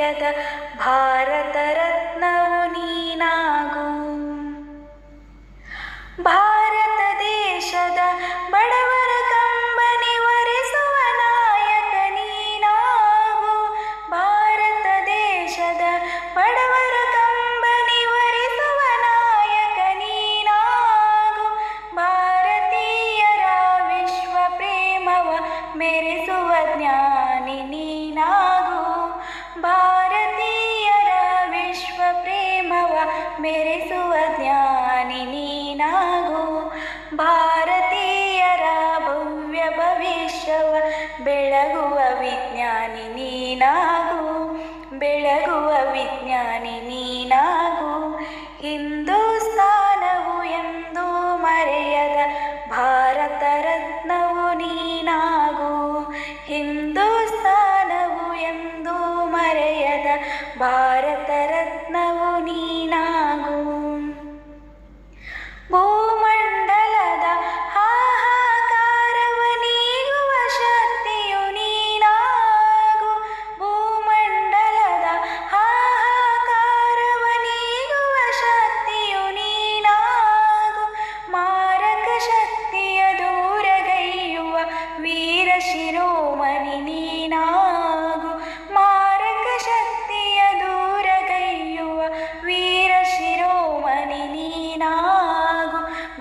ಮರೆಯದ ಭಾರತ ರತ್ನವು ನೀನಾಗು. ಭಾರತ ದೇಶದ ಬಡವರ ಕಂಬನಿ ಒರೆಸುವ ನಾಯಕ ನೀನಾಗು. ಭಾರತ ದೇಶದ ಬಡವರ ಕಂಬನಿ ಒರೆಸುವ ನಾಯಕ ನೀನಾಗು. ಭಾರತೀಯರ ವಿಶ್ವ ಪ್ರೇಮವ ಮೆರೆಸುವ ಜ್ಞಾನಿ ನೀನಾಗು. ಭಾರತೀಯರ ಭಾರತೀಯರ ಭವ್ಯ ಭವಿಷ್ಯವ, ಬೆಳಗುವ ವಿಜ್ಞಾನಿ ನೀನಾಗು, ಬೆಳಗುವ ವಿಜ್ಞಾನಿ ನೀನಾಗು. ಹಿಂದೂಸ್ತಾನವು ಎಂದು ಮರೆಯದ ಭಾರತ ರತ್ನವು ನೀನಾಗು. ಹಿಂದೂಸ್ತಾನವು ಎಂದು ಮರೆಯದ ಭಾರತ ರತ್ನವು ನೀನಾಗು.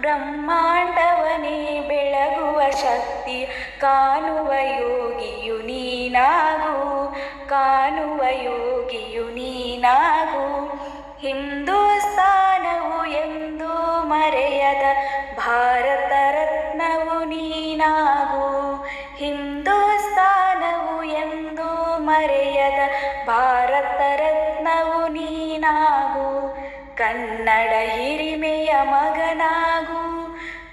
ಬ್ರಹ್ಮಾಂಡವನೇ ಬೆಳಗುವ ಶಕ್ತಿ, ಕಾಣುವ ಯೋಗಿಯು ನೀನಾಗು, ಕಾಣುವ ಯೋಗಿಯು ನೀನಾಗು. ಹಿಂದೂಸ್ತಾನವು ಎಂದು ಮರೆಯದ ಭಾರತ ರತ್ನವು ನೀನಾಗು. ಹಿಂದೂಸ್ತಾನವು ಎಂದು ಮರೆಯದ ಭಾರತ ರತ್ನವು ನೀನಾಗು. ಕನ್ನಡ ಹಿರಿಮೆಯ ಮಗನಾಗು